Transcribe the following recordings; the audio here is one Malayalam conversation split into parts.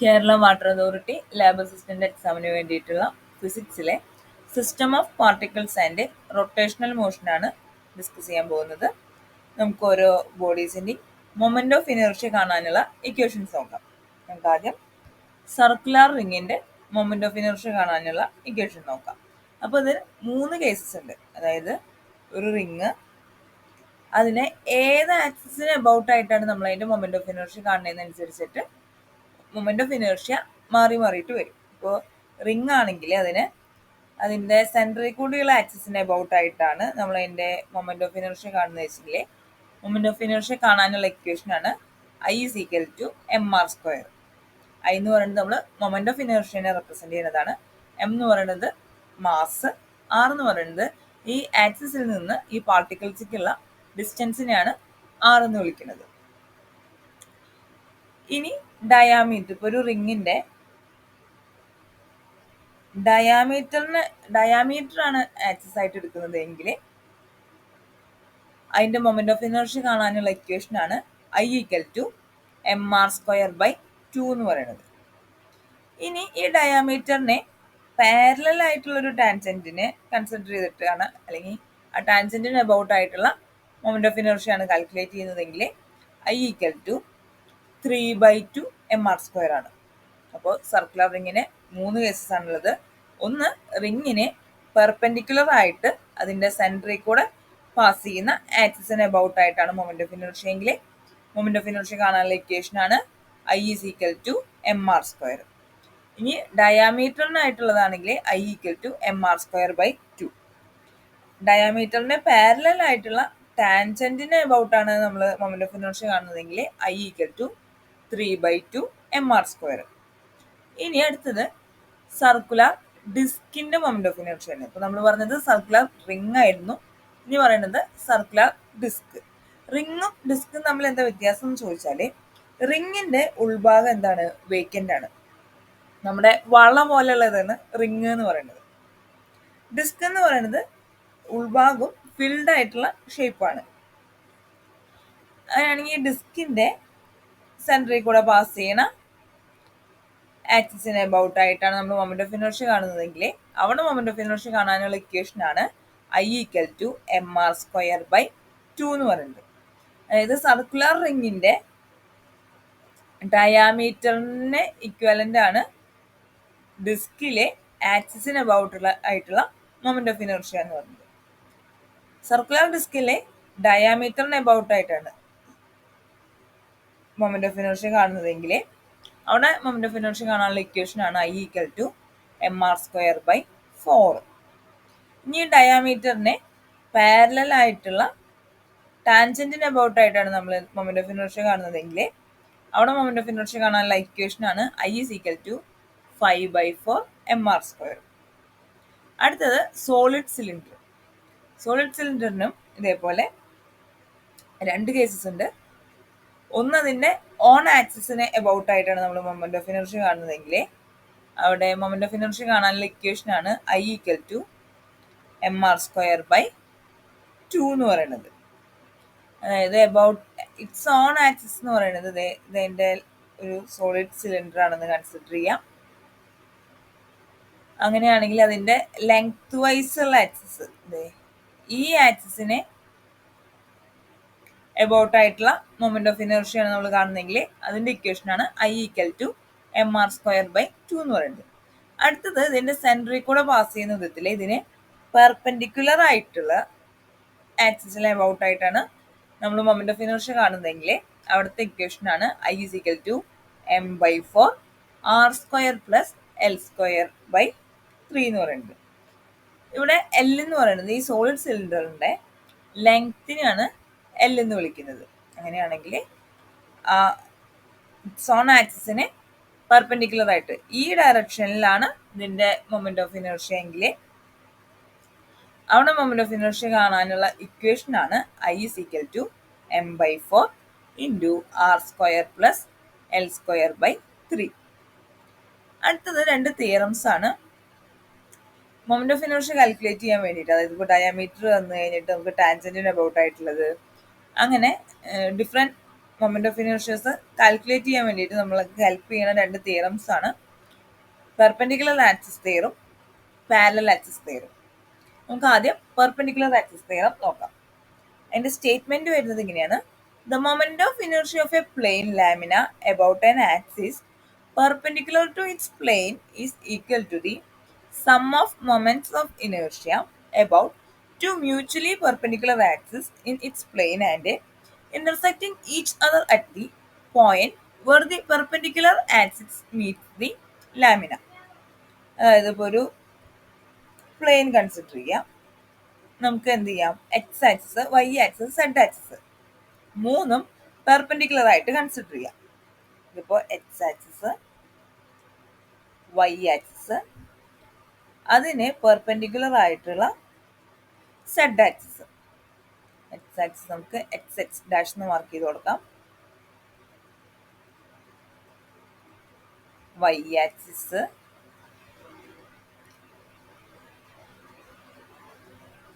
Kerala water authority lab assistant എക്സാമിന് വേണ്ടിയിട്ടുള്ള ഫിസിക്സിലെ system of particles and rotational മോഷനാണ് discuss ചെയ്യാൻ പോകുന്നത്. നമുക്ക് ഓരോ ബോഡീസിന്റെയും മൊമെന്റ് ഓഫ് ഇനർഷ്യ കാണാനുള്ള ഇക്വേഷൻസ് നോക്കാം. നമുക്ക് ആദ്യം സർക്കുലർ റിങ്ങിന്റെ മൊമെന്റ് ഓഫ് ഇനർഷ്യ കാണാനുള്ള ഇക്വേഷൻ നോക്കാം. അപ്പോൾ ഇതിന് മൂന്ന് കേസസ് ഉണ്ട്. അതായത് ഒരു റിങ് അതിനെ ഏത് ആക്സിസിന് അബൌട്ട് ആയിട്ടാണ് നമ്മൾ അതിന്റെ മൊമെന്റ് ഓഫ് ഇനർഷ്യ കാണുന്നതിനനുസരിച്ചിട്ട് മൊമെന്റ് ഓഫ് ഇനേർഷ്യ മാറി മാറിയിട്ട് വരും. ഇപ്പോൾ റിംഗ് ആണെങ്കിൽ അതിന് അതിന്റെ സെന്ററിൽ കൂടിയുള്ള ആക്സിസിന്റെ അബൌട്ട് ആയിട്ടാണ് നമ്മൾ അതിന്റെ മൊമെന്റ് ഓഫ് ഇനേർഷ്യ കാണുന്നത് വെച്ചെങ്കിൽ മൊമെന്റ് ഓഫ് ഇനേർഷ്യ കാണാനുള്ള ഇക്വേഷൻ ആണ് I is equal to M R square I എന്ന് പറയുന്നത് നമ്മൾ മൊമെന്റ് ഓഫ് ഇനേർഷ്യനെ റെപ്രസെന്റ് ചെയ്യുന്നതാണ്. എം എന്ന് പറയുന്നത് മാസ് ആർ എന്ന് പറയുന്നത് ഈ ആക്സിസിൽ നിന്ന് ഈ പാർട്ടിക്കിൾസിക്കുള്ള ഡിസ്റ്റൻസിനെയാണ് ആർ എന്ന് വിളിക്കുന്നത്. ഇനി ഡയാമീറ്റർ ഇപ്പൊ ഒരു റിങ്ങിന്റെ ഡയാമീറ്ററിന് ഡയാമീറ്റർ ആണ് ആക്സസ് ആയിട്ട് എടുക്കുന്നത് എങ്കിൽ അതിന്റെ മൊമെന്റ് ഓഫ് ഇനർഷ്യ കാണാനുള്ള ഇക്വേഷൻ ആണ് I equal to M R square by two എന്ന് പറയുന്നത്. ഇനി ഈ ഡയാമീറ്ററിനെ പാരലൽ ആയിട്ടുള്ള ഒരു ടാൻജന്റിനെ കൺസിഡർ ചെയ്തിട്ടാണ് അല്ലെങ്കിൽ ആ ടാൻജന്റിന് അബൌട്ട് ആയിട്ടുള്ള മൊമെന്റ് ഓഫ് ഇനർഷ്യ ആണ് കാൽക്കുലേറ്റ് ചെയ്യുന്നതെങ്കിൽ I equal to three by two M R square ആണ്. അപ്പോൾ സർക്കുലർ റിങ്ങിന് മൂന്ന് കേസസ് ആണുള്ളത്. ഒന്ന് റിങ്ങിനെ പെർപെൻഡിക്കുലർ ആയിട്ട് അതിന്റെ സെൻട്രിൽ കൂടെ പാസ് ചെയ്യുന്ന ആക്സിസിന് അബൌട്ട് ആയിട്ടാണ് മൊമെന്റ് ഓഫ് ഇനർഷ്യ എങ്കിൽ മൊമെന്റ് ഓഫ് ഇനർഷ്യ കാണാനുള്ള ഇക്വേഷൻ ആണ് I is equal to M R square ഇനി ഡയാമീറ്ററിനായിട്ടുള്ളതാണെങ്കിൽ I equal to M R square by two ഡയാമീറ്ററിന് parallel ആയിട്ടുള്ള ടാൻജന്റിന് അബൌട്ട് നമ്മൾ മൊമെന്റ് ഓഫ് ഇനർഷ്യ കാണുന്നതെങ്കിൽ I equal to three by two M R square ഇനി അടുത്തത് സർക്കുലർ ഡിസ്കിന്റെ മൊമെന്റ് ഓഫ് ഇനർഷ്യ ആണ് ഇപ്പൊ നമ്മൾ പറഞ്ഞത് സർക്കുലർ റിംഗ് ആയിരുന്നു. ഇനി പറയുന്നത് സർക്കുലർ ഡിസ്ക് റിങ്ങും ഡിസ്കും തമ്മിൽ എന്താ വ്യത്യാസം എന്ന് ചോദിച്ചാൽ റിങ്ങിന്റെ ഉൾഭാഗം എന്താണ്? വേക്കന്റ് ആണ്. നമ്മുടെ വള പോലെയുള്ളതാണ് റിങ് എന്ന് പറയുന്നത്. ഡിസ്ക് എന്ന് പറയുന്നത് ഉൾഭാഗം ഫിൽഡ് ആയിട്ടുള്ള ഷേപ്പാണ് അങ്ങനെയാണെങ്കിൽ ഡിസ്കിന്റെ സെൻട്രിൽ കൂടെ പാസ് ചെയ്യണ ആക്സിസിന് അബൌട്ട് ആയിട്ടാണ് നമ്മൾ മൊമെന്റ് ഓഫ് ഇനർഷ്യ കാണുന്നതെങ്കിൽ അവിടെ മൊമെന്റ് ഓഫ് ഇനർഷ്യ കാണാനുള്ള ഇക്വേഷൻ ആണ് I equal to M R square by two എന്ന് പറയുന്നത്. അതായത് സർക്കുലർ റിങ്ങിന്റെ ഡയാമീറ്ററിന് ഇക്വലന്റ് ആണ് ഡിസ്കിലെ ആക്സിസിന് അബൌട്ടുള്ള ആയിട്ടുള്ള മൊമെന്റ് ഓഫ് ഇനർഷ്യ എന്ന് പറയുന്നത്. സർക്കുലർ ഡിസ്കിലെ ഡയാമീറ്ററിന് അബൌട്ട് ആയിട്ടാണ് മൊമെന്റ് ഓഫ് ഇനർഷ്യ കാണുന്നതെങ്കിൽ അവിടെ മൊമെന്റ് ഓഫ് ഇനർഷ്യ കാണാനുള്ള ഇക്വേഷൻ ആണ് I equal to M R square by four ഇനി ഡയാമീറ്ററിനെ പാരലൽ ആയിട്ടുള്ള ടാൻജന്റിന് അബൌട്ട് ആയിട്ടാണ് നമ്മൾ മൊമെന്റ് ഓഫ് ഇനർഷ്യ കാണുന്നതെങ്കിൽ അവിടെ മൊമെന്റ് ഓഫ് ഇനർഷ്യ കാണാനുള്ള ഇക്വേഷൻ ആണ് I is equal to five by four M R square അടുത്തത് സോളിഡ് സിലിണ്ടർ സോളിഡ് സിലിണ്ടറിനും ഇതേപോലെ രണ്ട് കേസസ് ഉണ്ട്. ഒന്ന് അതിന്റെ ഓൺ ആക്സിസിന് എബൌട്ട് ആയിട്ടാണ് നമ്മൾ മൊമെന്റ് ഓഫ് ഇനർഷ്യ കാണുന്നതെങ്കിൽ അവിടെ മൊമെന്റ് ഓഫ് ഇനർഷ്യ കാണാനുള്ള ഇക്വേഷൻ ആണ് I equal to M R square by two എന്ന് പറയുന്നത് അതായത് എബൌട്ട് ഇറ്റ്സ് ഓൺ ആക്സിസ് എന്ന് പറയുന്നത് ഇതിന്റെ ഒരു സോളിഡ് സിലിണ്ടർ ആണെന്ന് കൺസിഡർ ചെയ്യാം. അങ്ങനെയാണെങ്കിൽ അതിന്റെ ലെങ്ത് വൈസ് ഉള്ള ആക്സിസ് ഈ ആക്സിസിനെ എബൌട്ട് ആയിട്ടുള്ള മൊമെന്റ് ഓഫ് ഇനർഷ്യാണ് നമ്മൾ കാണുന്നെങ്കിൽ അതിന്റെ ഇക്വേഷൻ ആണ് I equal to M R square by two എന്ന് പറയുന്നത്. അടുത്തത് ഇതിന്റെ സെൻട്രിൽ കൂടെ പാസ് ചെയ്യുന്ന വിധത്തിൽ ഇതിന് പെർപെൻഡിക്കുലർ ആയിട്ടുള്ള ആക്സിസിലെ എബൌട്ട് ആയിട്ടാണ് നമ്മൾ മൊമെന്റ് ഓഫ് ഇനർഷ്യ കാണുന്നതെങ്കിൽ അവിടുത്തെ ഇക്വേഷൻ ആണ് I is equal to M by four R square plus L square by three എന്ന് പറയുന്നത്. ഇവിടെ എൽ എന്ന് പറയുന്നത് ഈ സോളിഡ് സിലിണ്ടറിന്റെ ലെങ്തിനാണ് എൽ എന്ന് വിളിക്കുന്നത്. അങ്ങനെയാണെങ്കിൽ സോൺ ആക്സിസിന് പെർപെൻഡിക്കുലർ ആയിട്ട് ഈ ഡയറക്ഷനിലാണ് ഇതിന്റെ മൊമെന്റ് ഓഫ് ഇനർഷ്യ എങ്കിൽ അവിടെ മൊമെന്റ് ഓഫ് ഇനർഷ്യ കാണാനുള്ള ഇക്വേഷൻ ആണ് I is equal to M by four into R square plus L square by three അടുത്തത് രണ്ട് തിയറംസ് ആണ്. മൊമെന്റ് ഓഫ് ഇനർഷ്യ കാൽക്കുലേറ്റ് ചെയ്യാൻ വേണ്ടിയിട്ട് അതായത് ഇപ്പോൾ ഡയാമീറ്റർ വന്നു കഴിഞ്ഞിട്ട് നമുക്ക് ടാൻജന്റിന് അബൌട്ട് ആയിട്ടുള്ളത് അങ്ങനെ different moment of inertias calculate ചെയ്യാൻ വേണ്ടിയിട്ട് നമ്മൾക്ക് ഹെൽപ്പ് ചെയ്യുന്ന രണ്ട് തിയറംസ് ആണ്. പെർപെൻഡിക്കുലർ ആക്സിസ് തിയറും പാരലൽ ആക്സിസ് തിയറും നമുക്ക് ആദ്യം പെർപെൻഡിക്കുലർ ആക്സിസ് തിയറം നോക്കാം. അതിന്റെ സ്റ്റേറ്റ്മെന്റ് വരുന്നത് ഇങ്ങനെയാണ്. The moment of inertia of a plane lamina about an axis perpendicular to its plane is equal to the sum of moments of inertia about two mutually perpendicular axes in its plane and intersecting each other at the point where the perpendicular axis meets the lamina. അതായത് ഇപ്പോൾ ഒരു പ്ലെയിൻ കൺസിഡർ ചെയ്യാം നമുക്ക് എന്ത് ചെയ്യാം X axis Y axis Z axis മൂന്നും പെർപെൻഡിക്കുലർ ആയിട്ട് കൺസിഡർ ചെയ്യാം ഇതിപ്പോൾ എക്സ് ആക്സിസ് വൈ ആക്സിസ് അതിന് പെർപെൻഡിക്കുലർ ആയിട്ടുള്ള സെഡ് ആക്സിസ് എക്സ് ആക്സിസ് നമുക്ക് എക്സ് എക്സ് ഡാഷ് എന്ന് മാർക്ക് ചെയ്ത് കൊടുക്കാം. Y axis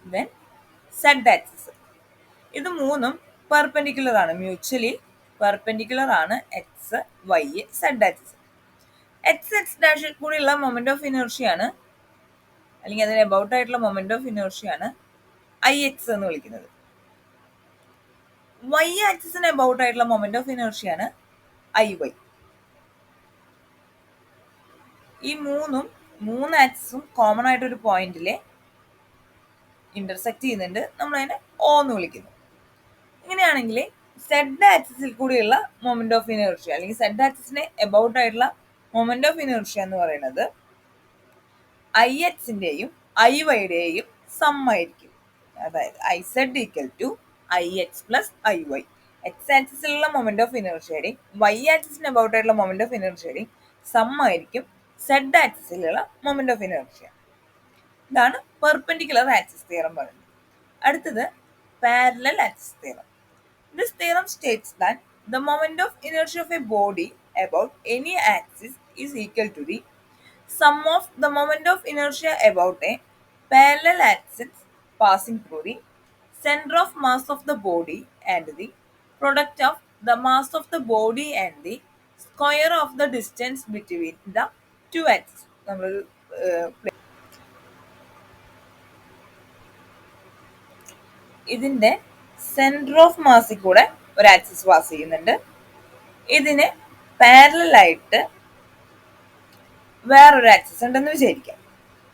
then Z axis ഇത് മൂന്നും പെർപെൻഡിക്കുലർ ആണ്. മ്യൂച്വലി പെർപെൻഡിക്കുലർ ആണ് X Y Z axis X X ഡാഷിൽ കൂടിയുള്ള മൊമെന്റ് ഓഫ് ഇനർഷിയാണ് അല്ലെങ്കിൽ അതിന് അബൌട്ട് ആയിട്ടുള്ള മൊമെന്റ് ഓഫ് ഇനർഷിയാണ് ഐ എക്സ് എന്ന് വിളിക്കുന്നത്. വൈ ആക്സിന് അബൌട്ട് ആയിട്ടുള്ള മൊമെന്റ് ഓഫ് ഇനർഷിയാണ് ഐ വൈ ഈ മൂന്നും മൂന്ന് ആക്സിസും കോമൺ ആയിട്ട് ഒരു പോയിന്റിലെ ഇന്റർസെക്ട് ചെയ്യുന്നുണ്ട്. നമ്മൾ അതിനെ ഓ എന്ന് വിളിക്കുന്നു. ഇങ്ങനെയാണെങ്കിൽ സെഡ് ആക്സിസിൽ കൂടിയുള്ള മൊമെന്റ് ഓഫ് ഇനർഷ്യ അല്ലെങ്കിൽ സെഡ് ആക്സിസിന് എബൌട്ട് ആയിട്ടുള്ള മൊമെന്റ് ഓഫ് ഇനർഷ്യ എന്ന് പറയുന്നത് ഐ എക്സിന്റെയും ഐ വൈയുടെയും സം ആയിരിക്കും. അതായത് I Z equal to I X plus I Y X ആക്സിസിലുള്ള moment of ഇനർഷ്യയുടെയും വൈ ആക്സിസിന് അബൌട്ട് ആയിട്ടുള്ള മൊമെന്റ് ഓഫ് ഇനർഷ്യയുടെയും സം ആയിരിക്കും സെഡ് ആക്സിസിലുള്ള മൊമെന്റ് ഓഫ് ഇനർഷ്യ ഇതാണ് പെർപെൻഡിക്കുലർ ആക്സിസ് തിയറം പറയുന്നത്. അടുത്തത് parallel axis theorem this theorem states that the moment of inertia of a body about any axis is equal to the sum of the moment of inertia about a parallel axis passing through the center of mass of the body and the product of the mass of the body and the square of the distance between the two axes. നമ്മൾ ഇതിന്റെ സെന്റർ ഓഫ് മാസിൽ കൂടെ ഒരു ആക്സിസ് പാസ് ചെയ്യുന്നുണ്ട് ഇതിന് പാരലൽ ആയിട്ട് വേറൊരു ആക്സിസ് ഉണ്ടെന്ന് വിചാരിക്കാം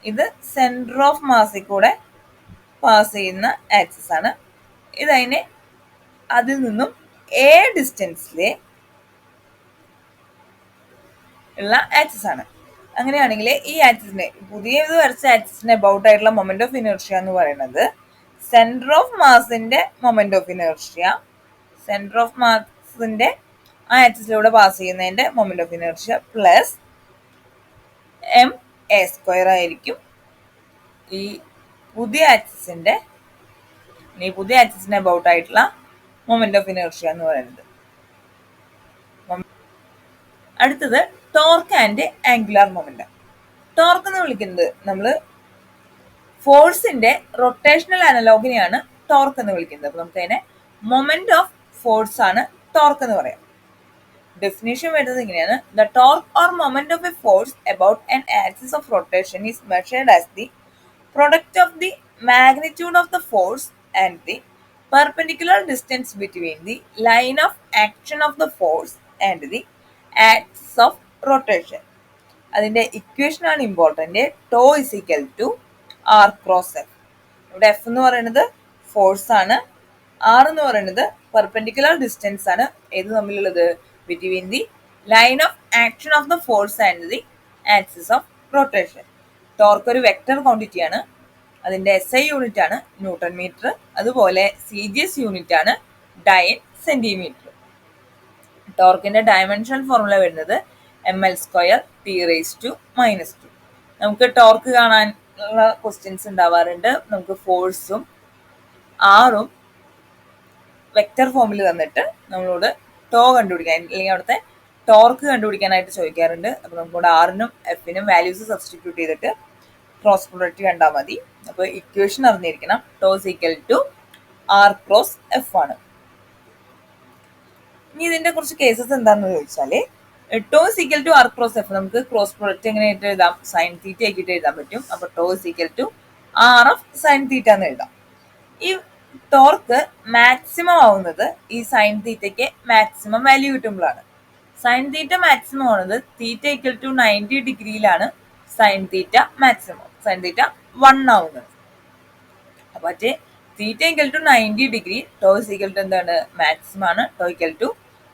ഇത് സെന്റർ ഓഫ് മാസിൽ കൂടെ പാസ് ചെയ്യുന്ന ആക്സസ് ആണ്. ഇതതിന് അതിൽ നിന്നും എ ഡിസ്റ്റൻസിലെ ഉള്ള ആക്സസ് ആണ്. അങ്ങനെയാണെങ്കിൽ ഈ ആക്സിസിന് പുതിയത് വരച്ച ആക്സിസിന് അബൌട്ട് ആയിട്ടുള്ള മൊമെന്റ് ഓഫ് ഇനർഷ്യ എന്ന് പറയുന്നത് centre of മാസിന്റെ moment of inertia centre of മാസിന്റെ ആ ആക്സിസിലൂടെ പാസ് ചെയ്യുന്നതിന്റെ moment of inertia plus M A square ആയിരിക്കും ഈ പുതിയ ആക്സിസിന്റെ ഈ പുതിയ ആക്സിസിന്റെ അബൌട്ട് ആയിട്ടുള്ള മൊമെന്റ് ഓഫ് ഇനർഷ്യ എന്ന് പറയുന്നത്. അടുത്തത് torque and angular moment torque എന്ന് വിളിക്കുന്നത് നമ്മൾ ഫോഴ്സിന്റെ റൊട്ടേഷണൽ അനലോഗിനെയാണ് ടോർക്ക് എന്ന് വിളിക്കുന്നത്. അപ്പോൾ നമുക്ക് അതിനെ മൊമെന്റ് ഓഫ് ഫോഴ്സ് ആണ് ടോർക്ക് എന്ന് പറയാം. ഡെഫിനേഷൻ വരുന്നത് ഇങ്ങനെയാണ്. The torque or moment of a force about an axis of rotation is measured as the product of the magnitude of the force and the perpendicular distance between the line of action of the force and the axis of rotation അതിന്റെ ഇക്വേഷൻ ആണ് important tau is equal to R cross F ഇവിടെ എഫ് എന്ന് പറയുന്നത് ഫോഴ്സ് ആണ്. ആർ എന്ന് പറയുന്നത് പെർപെൻഡിക്കുലർ ഡിസ്റ്റൻസ് ആണ്. ഏത് തമ്മിലുള്ളത്? Between the line of action of the force and the axis of rotation torque ഒരു വെക്ടർ ക്വാണ്ടിറ്റി ആണ്. അതിന്റെ എസ് ഐ യൂണിറ്റ് ആണ് ന്യൂട്ടൺ മീറ്റർ. അതുപോലെ സി ജി എസ് യൂണിറ്റ് ആണ് ഡയൻ സെന്റിമീറ്റർ. ടോർക്കിന്റെ ഡയമെൻഷൻ ഫോർമുല വരുന്നത് M L square T raise to minus two നമുക്ക് ടോർക്ക് കാണാനുള്ള ക്വസ്റ്റ്യൻസ് ഉണ്ടാവാറുണ്ട്. നമുക്ക് ഫോഴ്സും ആറും വെക്റ്റർ ഫോമിൽ തന്നിട്ട് നമ്മളോട് ടോ കണ്ടുപിടിക്കാൻ അല്ലെങ്കിൽ അവിടുത്തെ ടോർക്ക് കണ്ടുപിടിക്കാനായിട്ട് ചോദിക്കാറുണ്ട്. അപ്പോൾ നമുക്കിവിടെ ആറിനും എഫിനും വാല്യൂസ് സബ്സ്റ്റിറ്റ്യൂട്ട് ചെയ്തിട്ട് ക്രോസ് പ്രൊഡക്റ്റ് കണ്ടാൽ മതി. അപ്പോൾ ഇക്വേഷൻ അറിഞ്ഞിരിക്കണം. Tau's equal to R cross F ആണ്. ഇനി ഇതിന്റെ കുറച്ച് കേസസ് എന്താണെന്ന് ചോദിച്ചാൽ tau equal to R cross F നമുക്ക് ക്രോസ് പ്രൊഡക്റ്റ് എങ്ങനെയായിട്ട് എഴുതാം? സൈൻ തീറ്റ ആക്കിയിട്ട് എഴുതാൻ പറ്റും. അപ്പോൾ tau equal to R F sine theta എന്ന് എഴുതാം. ഈ ടോർക്ക് മാക്സിമം ആവുന്നത് ഈ സൈൻ തീറ്റയ്ക്ക് മാക്സിമം വാല്യൂ കിട്ടുമ്പോഴാണ്. സൈൻ തീറ്റ മാക്സിമം ആണത്. Theta equal to ninety ഡിഗ്രിയിലാണ് sine theta maximum sine theta one ആവുന്നത്. അപ്പൊ മറ്റേ theta equal to ninety degree tau's equal to എന്താണ്? മാക്സിമം ആണ്. Tau equal to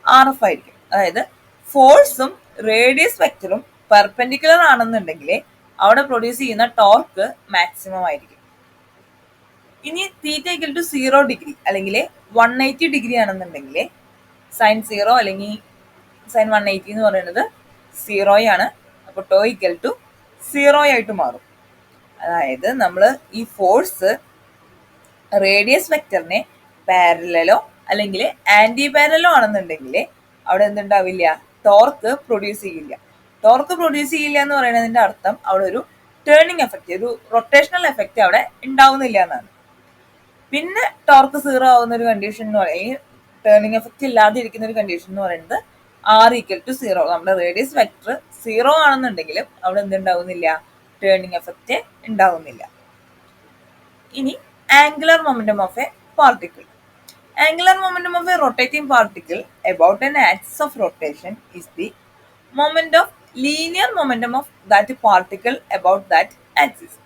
R F ആയിരിക്കും അതായത് ഫോഴ്സും റേഡിയസ് വെക്ടറും പെർപെൻഡിക്കുലർ ആണെന്നുണ്ടെങ്കിൽ അവിടെ പ്രൊഡ്യൂസ് ചെയ്യുന്ന ടോർക്ക് മാക്സിമം ആയിരിക്കും. ഇനി theta equal to zero degree അല്ലെങ്കിൽ വൺ എയ്റ്റി ഡിഗ്രി ആണെന്നുണ്ടെങ്കിൽ സൈൻ സീറോ അല്ലെങ്കിൽ സൈൻ വൺ എയ്റ്റി എന്ന് പറയുന്നത് ആണ്. അപ്പോൾ ടോ ഈക്വൽ ടു സീറോ ആയിട്ട് മാറും. അതായത് നമ്മൾ ഈ ഫോഴ്സ് റേഡിയസ് വെക്ടറിനെ പാരലലോ അല്ലെങ്കിൽ ആന്റി പാരലോ ആണെന്നുണ്ടെങ്കിൽ അവിടെ എന്തുണ്ടാവില്ല? ടോർക്ക് പ്രൊഡ്യൂസ് ചെയ്യില്ല. ടോർക്ക് പ്രൊഡ്യൂസ് ചെയ്യില്ല എന്ന് പറയുന്നതിന്റെ അർത്ഥം അവിടെ ഒരു ടേണിങ് എഫക്റ്റ് ഒരു റൊട്ടേഷണൽ എഫക്റ്റ് അവിടെ ഉണ്ടാവുന്നില്ല എന്നാണ്. പിന്നെ ടോർക്ക് സീറോ ആവുന്ന ഒരു കണ്ടീഷൻ എന്ന് പറയുന്നത് ടേണിങ് എഫക്റ്റ് ഇല്ലാതെ ഇരിക്കുന്ന ഒരു കണ്ടീഷൻ എന്ന് പറയുന്നത് ആർ ഈക്വൽ ടു സീറോ നമ്മുടെ റേഡിയസ് വെക്ടർ സീറോ ആണെന്നുണ്ടെങ്കിലും അവിടെ എന്തുണ്ടാവുന്നില്ല? ടേണിംഗ് എഫക്റ്റ് ഉണ്ടാവുന്നില്ല. ഇനി angular momentum of a particle angular momentum of a rotating particle about an axis of rotation is the moment of linear momentum of that particle about that axis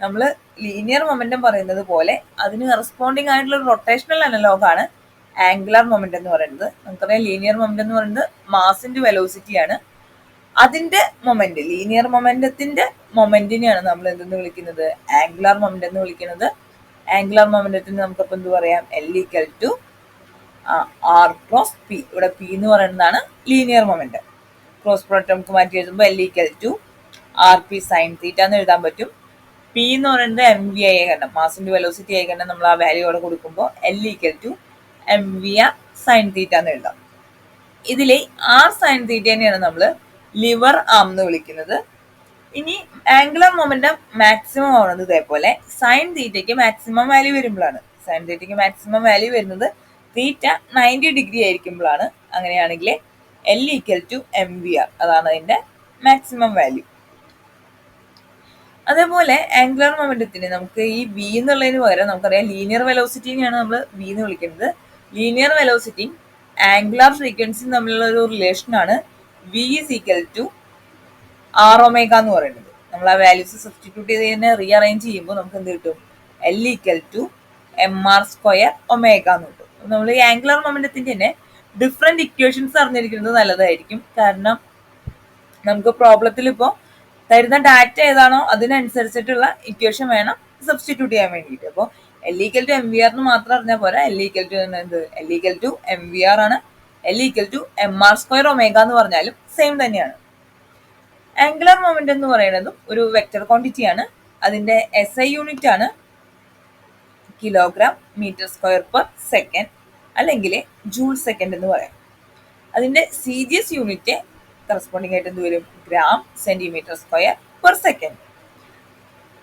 നമ്മൾ ലീനിയർ മൊമെന്റം പറയുന്നത് പോലെ അതിന് കറസ്പോണ്ടിങ് ആയിട്ടുള്ള റൊട്ടേഷണൽ അനലോഗാണ് ആംഗുലർ മൊമെന്റ് എന്ന് പറയുന്നത്. നമുക്കറിയാം ലീനിയർ മൊമെന്റ് എന്ന് പറയുന്നത് മാസിന്റെ വെലോസിറ്റിയാണ് അതിന്റെ മൊമെന്റ് ലീനിയർ മൊമെന്റത്തിന്റെ മൊമെന്റിനെയാണ് നമ്മൾ എന്തെന്ന് വിളിക്കുന്നത്? ആംഗുലാർ മൊമെന്റ് എന്ന് വിളിക്കുന്നത്. ആംഗുലാർ മൊമെന്റത്തിന് നമുക്കപ്പോൾ എന്ത് പറയാം? L equal to R cross P ഇവിടെ പി എന്ന് പറയുന്നതാണ് ലീനിയർ മൊമെന്റ് ക്രോസ് പ്രോഡക്റ്റ് നമുക്ക് മാറ്റി എഴുതുമ്പോൾ L equal to R P sine theta എന്ന് എഴുതാൻ പറ്റും. പി എന്ന് പറയുന്നത് എം വി ആയി കണ്ടം മാസിന്റെ വെലോസിറ്റി ആയി കണ്ടം നമ്മൾ ആ വാല്യൂ അവിടെ കൊടുക്കുമ്പോൾ L equal to M V R sine theta എന്ന് എഴുതാം. ഇതിൽ ആർ സൈൻ തീറ്റേനെയാണ് നമ്മൾ ലിവർ ആം എന്ന് വിളിക്കുന്നത്. ഇനി ആംഗുലർ മൊമെന്റം മാക്സിമം ആവുന്നത് ഇതേപോലെ സൈൻ തീറ്റയ്ക്ക് മാക്സിമം വാല്യൂ വരുമ്പോഴാണ്. സൈൻ തീറ്റയ്ക്ക് മാക്സിമം വാല്യൂ വരുന്നത് തീറ്റ നയന്റി ഡിഗ്രി ആയിരിക്കുമ്പോഴാണ്. അങ്ങനെയാണെങ്കിൽ L equal to M V R അതാണ് അതിന്റെ മാക്സിമം വാല്യൂ അതേപോലെ ആംഗുലർ മൊമെന്റത്തിന് നമുക്ക് ഈ വി എന്നുള്ളതിന് പകരം നമുക്കറിയാം ലീനിയർ വെലോസിറ്റിനെയാണ് നമ്മൾ വി എന്ന് വിളിക്കുന്നത്. ലീനിയർ വെലോസിറ്റിയും ആംഗുലാർ ഫ്രീക്വൻസിയും തമ്മിലുള്ള ഒരു റിലേഷനാണ് V is equal to R omega എന്ന് പറയുന്നത്. നമ്മൾ ആ വാല്യൂസ് സബ്സ്റ്റിറ്റ്യൂട്ട് ചെയ്ത് തന്നെ റീഅറേഞ്ച് ചെയ്യുമ്പോൾ നമുക്ക് എന്ത് കിട്ടും? L equal to M R square omega എന്ന് കിട്ടും. നമ്മൾ ഈ ആംഗുലർ മൊമെന്റത്തിന്റെ തന്നെ ഡിഫറെന്റ് ഇക്വേഷൻസ് അറിഞ്ഞിരിക്കുന്നത് നല്ലതായിരിക്കും. കാരണം നമുക്ക് പ്രോബ്ലത്തിൽ ഇപ്പോൾ തരുന്ന ഡാറ്റ ഏതാണോ അതിനനുസരിച്ചിട്ടുള്ള ഇക്വേഷൻ വേണം സബ്സ്റ്റിറ്റ്യൂട്ട് ചെയ്യാൻ വേണ്ടിയിട്ട്. അപ്പോൾ L equal to M V എന്ന് മാത്രം അറിഞ്ഞാൽ പോരാ. എൽ ഈക്വൽ ടു എന്ത്? L equal to M V R ആണ്. L equal to M R square omega എന്ന് പറഞ്ഞാലും സെയിം തന്നെയാണ്. ആംഗുലർ മൊമെന്റ് എന്ന് പറയുന്നതും ഒരു വെക്റ്റർ ക്വാണ്ടിറ്റി ആണ്. അതിന്റെ എസ് ഐ യൂണിറ്റ് ആണ്. Kilogram metre square per second അല്ലെങ്കിൽ ജൂൾ സെക്കൻഡ് എന്ന് പറയാം. അതിന്റെ C G S unit corresponding ആയിട്ട് എന്ത് വരും? Gram centimetre square per second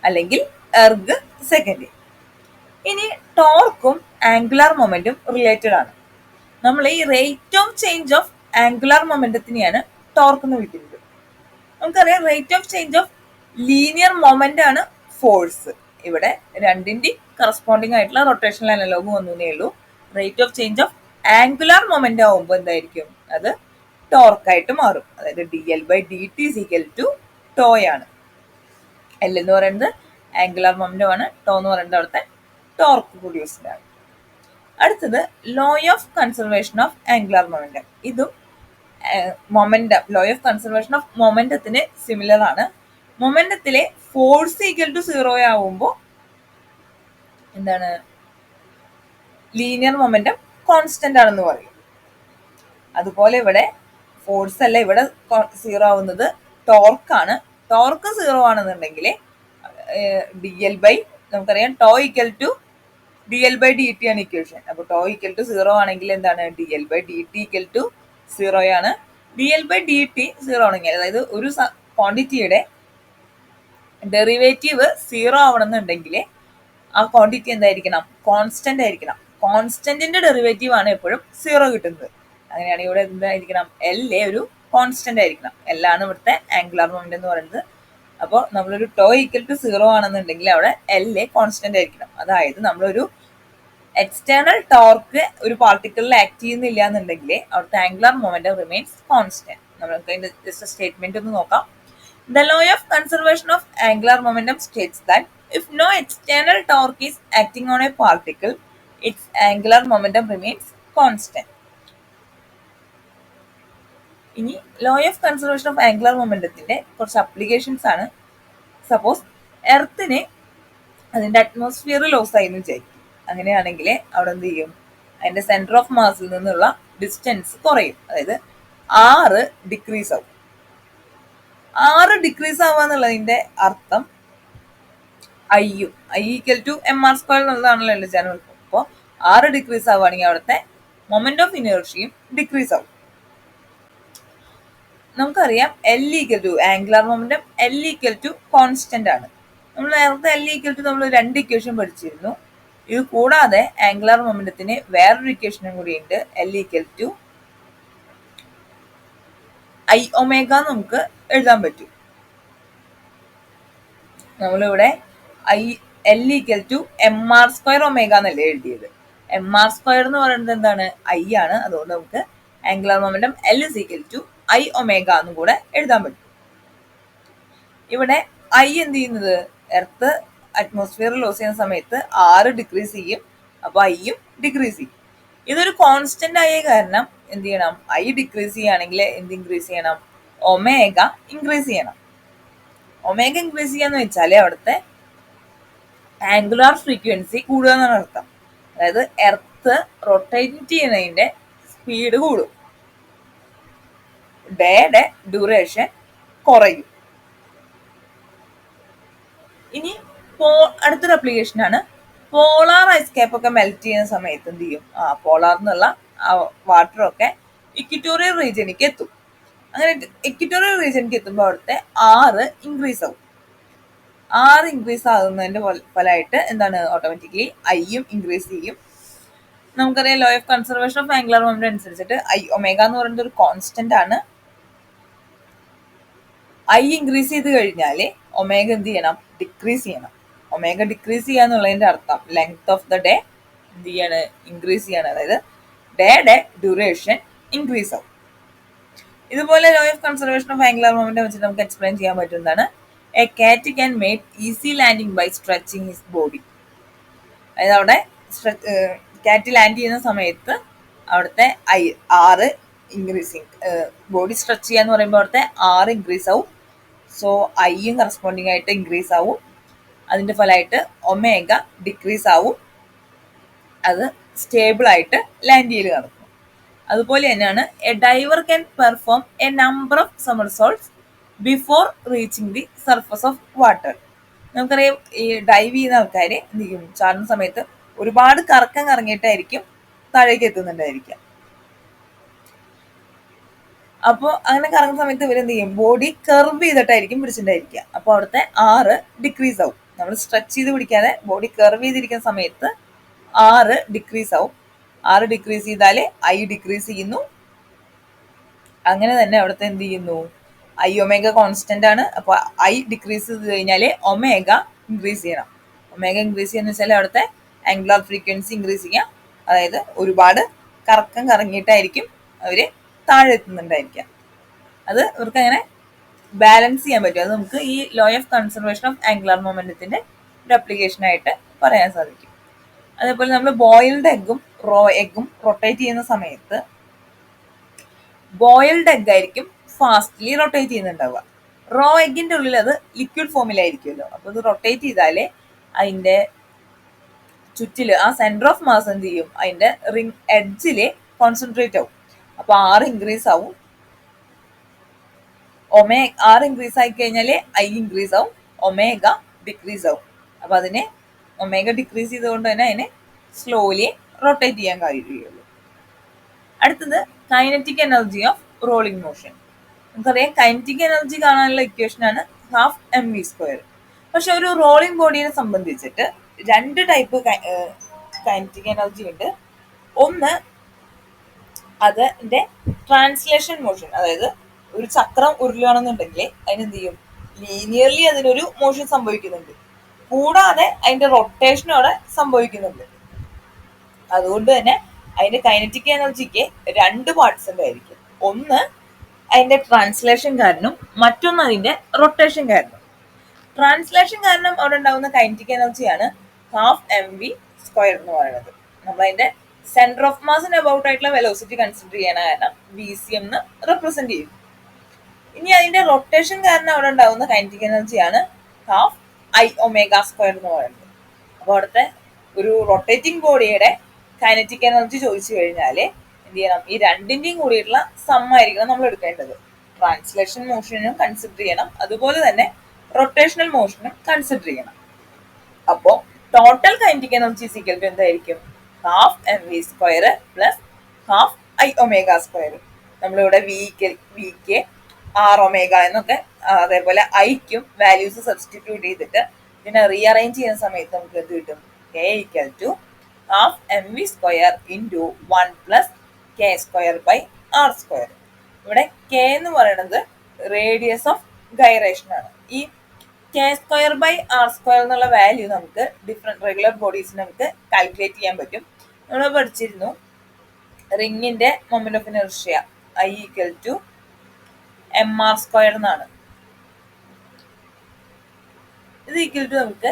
അല്ലെങ്കിൽ എർഗ് സെക്കൻഡ് ഇനി ടോർക്കും ആംഗുലാർ മൊമെന്റും റിലേറ്റഡ് ആണ്. നമ്മൾ ഈ rate of change of angular മൊമെന്റത്തിനെയാണ് torque എന്ന് വിളിക്കുന്നത്. നമുക്കറിയാം rate of change of linear moment ആണ് ഫോഴ്സ് ഇവിടെ രണ്ടിന്റെ കറസ്പോണ്ടിങ് ആയിട്ടുള്ള റൊട്ടേഷണൽ അനലോഗ് വന്നേ ഉള്ളൂ. Rate of change of angular moment ആവുമ്പോൾ എന്തായിരിക്കും? അത് ടോർക്കായിട്ട് മാറും. അതായത് D L by D T equal to ടോയാണ് L എന്ന് പറയുന്നത് ആംഗുലാർ മൊമെന്റ് ആണ്. ടോ എന്ന് പറയുന്നത് അവിടുത്തെ ടോർക്ക് പ്രൊഡ്യൂസ്ഡ് ആണ് അടുത്തത് law of conservation of angular momentum ഇതും momentum law of conservation of മൊമെന്റത്തിന് similar ആണ്. മൊമെന്റത്തിലെ ഫോഴ്സ് ഈക്വൽ ടു സീറോ ആവുമ്പോൾ എന്താണ്? ലീനിയർ മൊമെന്റം കോൺസ്റ്റന്റ് ആണെന്ന് പറയും. അതുപോലെ ഇവിടെ ഫോഴ്സ് അല്ല ഇവിടെ സീറോ ആവുന്നത് ടോർക്കാണ് ടോർക്ക് സീറോ ആണെന്നുണ്ടെങ്കിൽ ഡി എൽ ബൈ നമുക്കറിയാം tau equal to D L by D T ആണ് ഇക്വേഷൻ അപ്പോൾ ടോ ഈക്വൽ ടു സീറോ ആണെങ്കിൽ എന്താണ്? D L by D T equal to zero ആണ് D L by D T zero ആണെങ്കിൽ അതായത് ഒരു ക്വാണ്ടിറ്റിയുടെ ഡെറിവേറ്റീവ് സീറോ ആവണമെന്നുണ്ടെങ്കിൽ ആ ക്വാണ്ടിറ്റി എന്തായിരിക്കണം? കോൺസ്റ്റന്റ് ആയിരിക്കണം. കോൺസ്റ്റന്റിന്റെ ഡെറിവേറ്റീവ് ആണ് എപ്പോഴും സീറോ കിട്ടുന്നത്. അങ്ങനെയാണ് ഇവിടെ എന്തായിരിക്കണം? എൽ എ ഒരു കോൺസ്റ്റന്റ് ആയിരിക്കണം. എല്ലാണ് ഇവിടുത്തെ ആംഗുലർ മൊമെന്റ് എന്ന് പറയുന്നത്. അപ്പോൾ നമ്മളൊരു ടോ ഈക്വൽ ടു സീറോ ആണെന്നുണ്ടെങ്കിൽ അവിടെ എൽ എ കോൺസ്റ്റന്റ് ആയിരിക്കണം. അതായത് നമ്മളൊരു എക്സ്റ്റേണൽ ടോർക്ക് ഒരു പാർട്ടിക്കിളിൽ ആക്ട് ചെയ്യുന്നില്ല എന്നുണ്ടെങ്കിൽ അവിടുത്തെ ആംഗുലർ മൊമെന്റ് റിമെയിൻസ് കോൺസ്റ്റന്റ് നമുക്ക് അതിന്റെ ജസ്റ്റ് സ്റ്റേറ്റ്മെന്റ് ഒന്ന് നോക്കാം. The law of conservation of angular momentum states that if no external torque is acting on a particle its angular momentum remains constant ഇനി law of conservation of angular മൊമെന്റത്തിന്റെ കുറച്ച് അപ്ലിക്കേഷൻസ് ആണ്. സപ്പോസ് എർത്തിന് അതിന്റെ അറ്റ്മോസ്ഫിയർ ലോസ് ആയി എന്ന് വിചാരിക്കും. അങ്ങനെയാണെങ്കിൽ അവിടെ എന്ത് ചെയ്യും? അതിന്റെ സെന്റർ ഓഫ് മാസിൽ നിന്നുള്ള ഡിസ്റ്റൻസ് കുറയും. അതായത് ആറ് ഡിക്രീസ് ആവും. ആറ് ഡിക്രീസ് ആവുക എന്നുള്ളതിന്റെ അർത്ഥം ഐയും I equal to M R square എന്നുള്ളതാണല്ലോ എന്റെ ചാനൽ അപ്പോൾ ആറ് ഡിക്രീസ് ആവുകയാണെങ്കിൽ അവിടുത്തെ മൊമെന്റ് ഓഫ് ഇനേർഷിയും ഡിക്രീസ് ആവും. നമുക്കറിയാം L equal to angular momentum L equal to constant ആണ്. നമ്മൾ നേരത്തെ എൽ ഈക്വൽ ടു നമ്മൾ രണ്ട് ഇക്വേഷൻ പഠിച്ചിരുന്നു. ഇത് കൂടാതെ ആംഗുലർ മൊമെന്റത്തിന് വേറൊരു ഇക്വേഷനും കൂടി ഉണ്ട്. L equal to I omega നമുക്ക് എഴുതാൻ പറ്റും. നമ്മളിവിടെ I L equal to M R square omega എന്നല്ലേ എഴുതിയത്? എം ആർ സ്ക്വയർ എന്ന് പറയുന്നത് എന്താണ്? ഐ ആണ്. അതുകൊണ്ട് നമുക്ക് angular momentum L is equal to I omega എന്നും കൂടെ എഴുതാൻ പറ്റും. ഇവിടെ ഐ എന്ത് ചെയ്യുന്നത്? എർത്ത് അറ്റ്മോസ്ഫിയർ ലോസ് ചെയ്യുന്ന സമയത്ത് ആറ് ഡിക്രീസ് ചെയ്യും. അപ്പൊ ഐയും ഡിക്രീസ് ചെയ്യും. ഇതൊരു കോൺസ്റ്റന്റ് ആയ കാരണം എന്ത് ചെയ്യണം? ഐ ഡിക്രീസ് ചെയ്യുകയാണെങ്കിൽ എന്ത് ഇൻക്രീസ് ചെയ്യണം? ഒമേഗ ഇൻക്രീസ് ചെയ്യണം. ഒമേഗ ഇൻക്രീസ് ചെയ്യാന്ന് വെച്ചാൽ അവിടുത്തെ ആംഗുലാർ ഫ്രീക്വൻസി കൂടുക എന്നാണ് അർത്ഥം. അതായത് എർത്ത് റൊട്ടേറ്റ് ചെയ്യുന്നതിന്റെ സ്പീഡ് കൂടും. ഡേയുടെ ഡ്യൂറേഷൻ കുറയും. ഇനി പോ അടുത്തൊരു അപ്ലിക്കേഷനാണ് പോളാർ ഐസ് ക്യാപ്പ് ഒക്കെ മെൽറ്റ് ചെയ്യുന്ന സമയത്ത് എന്ത് ചെയ്യും? ആ പോളാർ എന്നുള്ള ഒക്കെ ഇക്വിറ്റോറിയൽ റീജിയനിലേക്ക് എത്തും. അങ്ങനെ ഇക്വിറ്റോറിയൽ റീജിയനിലേക്ക് എത്തുമ്പോൾ അവിടുത്തെ ആറ് ഇൻക്രീസ് ആവും. ആറ് ഇൻക്രീസ് ആകുന്നതിന്റെ ഫലമായിട്ട് എന്താണ്? ഓട്ടോമാറ്റിക്കലി ഐയും ഇൻക്രീസ് ചെയ്യും. നമുക്കറിയാം law of conservation of angular moment അനുസരിച്ചിട്ട് ഐ ഒമേഗ എന്ന് പറയുന്നത് ഒരു കോൺസ്റ്റന്റ് ആണ്. ഐ ഇൻക്രീസ് ചെയ്ത് കഴിഞ്ഞാൽ ഒമേഗ എന്ത് ചെയ്യണം? ഡിക്രീസ് ചെയ്യണം. ഒമേഗ ഡിക്രീസ് ചെയ്യുക എന്നുള്ളതിന്റെ അർത്ഥം ലെങ്ത് ഓഫ് ദ ഡേ എന്ത് ചെയ്യാണ്? ഇൻക്രീസ് ചെയ്യാണ്. അതായത് ഡേ ഡേ ഡ്യൂറേഷൻ ഇൻക്രീസ് ആവും. ഇതുപോലെ law of conservation of angular moment വെച്ചിട്ട് നമുക്ക് എക്സ്പ്ലെയിൻ ചെയ്യാൻ പറ്റുന്നതാണ് a cat can make easy landing by stretching his body അതായത് അവിടെ കാറ്റ് ലാൻഡ് ചെയ്യുന്ന സമയത്ത് അവിടുത്തെ ഐ ആറ് ഇൻക്രീസിങ് ബോഡി സ്ട്രെച്ച് ചെയ്യാന്ന് പറയുമ്പോൾ അവിടുത്തെ ആറ് ഇൻക്രീസ് ആവും. സോ ഐയും കറസ്പോണ്ടിങ് ആയിട്ട് ഇൻക്രീസ് ആവും. അതിന്റെ ഫലമായിട്ട് ഒമേഗ ഡിക്രീസ് ആവും. അത് ലാൻഡ് ചെയ്ത് നടക്കും അതുപോലെ തന്നെയാണ് a diver can perform a number of somersaults before reaching the surface of water നമുക്കറിയാം ഈ ഡൈവ് ചെയ്യുന്ന ആൾക്കാർ എന്ത് ചെയ്യും? ചാടുന്ന സമയത്ത് ഒരുപാട് കറക്കം കറങ്ങിയിട്ടായിരിക്കും താഴേക്ക് എത്തുന്നുണ്ടായിരിക്കാം അപ്പോൾ അങ്ങനെ കറങ്ങുന്ന സമയത്ത് ഇവരെന്ത് ചെയ്യും? ബോഡി കർവ് ചെയ്തിട്ടായിരിക്കും പിടിച്ചിട്ടുണ്ടായിരിക്കുക അപ്പോൾ അവിടുത്തെ ആറ് ഡിക്രീസ് ആവും. നമ്മൾ സ്ട്രെച്ച് ചെയ്ത് പിടിക്കാതെ ബോഡി കർവ് ചെയ്തിരിക്കുന്ന സമയത്ത് ആറ് ഡിക്രീസ് ആവും. ആറ് ഡിക്രീസ് ചെയ്താൽ ഐ ഡിക്രീസ് ചെയ്യുന്നു. അങ്ങനെ തന്നെ അവിടുത്തെ എന്ത് ചെയ്യുന്നു? ഐ ഒമേഗ കോൺസ്റ്റന്റ് ആണ്. അപ്പോൾ ഐ ഡിക്രീസ് ചെയ്ത് കഴിഞ്ഞാൽ ഒമേഗ ഇൻക്രീസ് ചെയ്യണം. ഒമേഗ ഇൻക്രീസ് ചെയ്യുന്ന വെച്ചാൽ അവിടുത്തെ ആംഗുലാർ ഫ്രീക്വൻസി ഇൻക്രീസ് ചെയ്യാം. അതായത് ഒരുപാട് കറക്കം കറങ്ങിയിട്ടായിരിക്കും അവർ താഴെ എത്തുന്നുണ്ടായിരിക്കാം അത് ഇവർക്ക് അങ്ങനെ ബാലൻസ് ചെയ്യാൻ പറ്റും. അത് നമുക്ക് ഈ law of conservation of angular മൊമെന്റത്തിന്റെ ഒരു അപ്ലിക്കേഷൻ ആയിട്ട് പറയാൻ സാധിക്കും. അതേപോലെ നമ്മൾ ബോയിൽഡ് എഗ്ഗും റോ എഗ്ഗും റൊട്ടേറ്റ് ചെയ്യുന്ന സമയത്ത് ബോയിൽഡ് എഗ് ആയിരിക്കും ഫാസ്റ്റ്ലി റൊട്ടേറ്റ് ചെയ്യുന്നുണ്ടാവുക. റോ എഗിന്റെ ഉള്ളിൽ അത് ലിക്വിഡ് ഫോമിലായിരിക്കുമല്ലോ അപ്പോൾ ഇത് റൊട്ടേറ്റ് ചെയ്താലേ അതിന്റെ ചുറ്റിൽ ആ സെന്റർ ഓഫ് മാസ് എന്ത് ചെയ്യും? അതിന്റെ റിംഗ് എഡ്ജിലെ കോൺസെൻട്രേറ്റ് ആവും. അപ്പൊ ആറ് ഇൻക്രീസ് ആവും. ഒമേ ആറ് ഇൻക്രീസ് ആയി കഴിഞ്ഞാൽ ഐ ഇൻക്രീസ് ആവും. ഒമേഗ ഡിക്രീസ് ആവും. അപ്പൊ അതിനെ ഒമേഗ ഡിക്രീസ് ചെയ്തുകൊണ്ട് തന്നെ അതിനെ സ്ലോലി റൊട്ടേറ്റ് ചെയ്യാൻ കഴിയുകയുള്ളൂ. അടുത്തത് kinetic energy of rolling motion നമുക്കറിയാം കൈനറ്റിക് എനർജി കാണാനുള്ള ഇക്വേഷൻ ആണ് ഹാഫ് എം വി സ്ക്വയർ പക്ഷെ ഒരു റോളിംഗ് ബോഡിയെ സംബന്ധിച്ചിട്ട് രണ്ട് ടൈപ്പ് കൈനറ്റിക് എനർജി ഉണ്ട്. ഒന്ന് അതിന്റെ ട്രാൻസ്ലേഷൻ മോഷൻ അതായത് ഒരു ചക്രം ഉരുളുകയാണെന്നുണ്ടെങ്കിൽ അതിനെന്ത് ചെയ്യും ലീനിയർലി അതിനൊരു മോഷൻ സംഭവിക്കുന്നുണ്ട്. കൂടാതെ അതിന്റെ റൊട്ടേഷൻ അവിടെ സംഭവിക്കുന്നുണ്ട്. അതുകൊണ്ട് തന്നെ അതിന്റെ കൈനറ്റിക് എനർജിക്ക് രണ്ട് പാർട്സ് ഉണ്ടായിരിക്കും. ഒന്ന് അതിന്റെ ട്രാൻസ്ലേഷൻ കാരണം മറ്റൊന്ന് അതിന്റെ റൊട്ടേഷൻ കാരണം. ട്രാൻസ്ലേഷൻ കാരണം അവിടെ ഉണ്ടാകുന്ന കൈനറ്റിക് എനർജിയാണ് ഹാഫ് എം വി സ്ക്വയർ എന്ന് പറയുന്നത്. നമ്മൾ അതിന്റെ സെന്റർ ഓഫ് മാസിന് അബൌട്ട് ആയിട്ടുള്ള വെലോസിറ്റി കൺസിഡർ ചെയ്യണ കാരണം വി സി എന്ന് റെപ്രസെന്റ് ചെയ്യും. ഇനി അതിന്റെ റൊട്ടേഷൻ കാരണം അവിടെ ഉണ്ടാകുന്ന കൈനറ്റിക് എനർജിയാണ് ഹാഫ് ഐ ഒമേഗ സ്ക്വയർ എന്ന് പറയുന്നത്. അപ്പോൾ അവിടുത്തെ ഒരു റൊട്ടേറ്റിംഗ് ബോഡിയുടെ കൈനറ്റിക് എനർജി ചോദിച്ചു കഴിഞ്ഞാൽ എന്ത് ചെയ്യണം? ഈ രണ്ടിന്റെയും കൂടിയിട്ടുള്ള സം ആയിരിക്കണം നമ്മൾ എടുക്കേണ്ടത്. ട്രാൻസ്ലേഷൻ മോഷനും കൺസിഡർ ചെയ്യണം. അതുപോലെ തന്നെ റൊട്ടേഷണൽ മോഷനും കൺസിഡർ ചെയ്യണം. അപ്പോൾ ടോട്ടൽ കൈനറ്റിക് എനർജി സിക്കൽ എന്തായിരിക്കും? Half M V square plus half I omega square നമ്മളിവിടെ വിക്ക് വിക്ക് ആർ ഒമേഗ എന്നൊക്കെ അതേപോലെ ഐക്കും വാല്യൂസ് സബ്സ്റ്റിറ്റ്യൂട്ട് ചെയ്തിട്ട് പിന്നെ റീഅറേഞ്ച് ചെയ്യുന്ന സമയത്ത് നമുക്ക് എന്ത് കിട്ടും? K equal to half M V square into one plus K square by R square ഇവിടെ കെ എന്ന് പറയുന്നത് റേഡിയസ് ഓഫ് ഗൈറേഷൻ ആണ്. ഈ K square by R square എന്നുള്ള വാല്യൂ നമുക്ക് ഡിഫറെന്റ് റെഗുലർ ബോഡീസിന് നമുക്ക് കാൽക്കുലേറ്റ് ചെയ്യാൻ പറ്റും. നമ്മൾ പഠിച്ചിരുന്നു. റിങ്ങിന്റെ moment of inertia I equal to M R square എന്നാണ്. ഇത് ഈക്വൽ ടു നമുക്ക്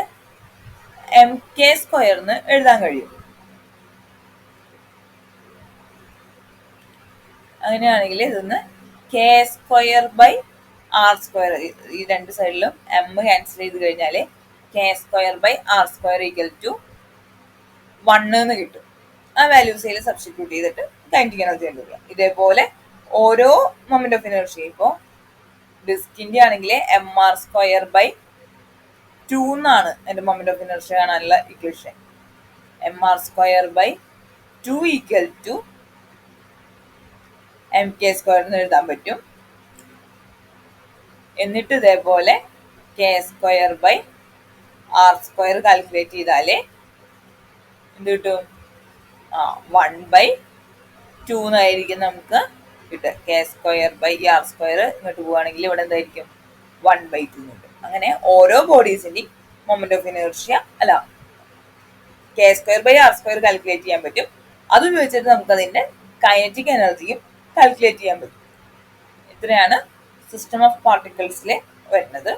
എം കെ സ്ക്വയർ എന്ന് എഴുതാൻ കഴിയും. അങ്ങനെയാണെങ്കിൽ ഇതൊന്ന് K square by R square ഈ രണ്ട് സൈഡിലും എം ക്യാൻസൽ ചെയ്ത് കഴിഞ്ഞാൽ K square by R square equal to one എന്ന് കിട്ടും. ആ വാല്യൂസ് അതിൽ സബ്സ്റ്റിറ്റ്യൂട്ട് ചെയ്തിട്ട് കൈനറ്റിക് എനർജി കണ്ടുപിടിക്കാം ഇതേപോലെ ഓരോ മൊമെന്റ് ഓഫ് എനർജി ഇപ്പോൾ ഡിസ്കിന്റെ ആണെങ്കിൽ M R square by two എന്നാണ് എന്റെ മൊമെന്റ് ഓഫ് എനർജി കാണാനുള്ള equation M R square by two equal to M K square എന്ന് എഴുതാൻ പറ്റും. എന്നിട്ട് ഇതേപോലെ K square by R square calculate ചെയ്താലേ എന്ത് കിട്ടും? വൺ ബൈ ടു എന്നായിരിക്കും നമുക്ക് കിട്ടുക. K square by R square ഇങ്ങോട്ട് പോവുകയാണെങ്കിൽ ഇവിടെ എന്തായിരിക്കും? വൺ ബൈ ടു കിട്ടും. അങ്ങനെ ഓരോ ബോഡീസിന്റെയും മൊമെന്റ് ഓഫ് ഇനേർഷ്യ അല്ല K square by R square calculate ചെയ്യാൻ പറ്റും. അത് ഉപയോഗിച്ചിട്ട് നമുക്കതിന്റെ കൈനറ്റിക് എനർജിയും കാൽക്കുലേറ്റ് ചെയ്യാൻ പറ്റും. ഇത്രയാണ് സിസ്റ്റം ഓഫ് പാർട്ടിക്കിൾസിൽ വരുന്നത്.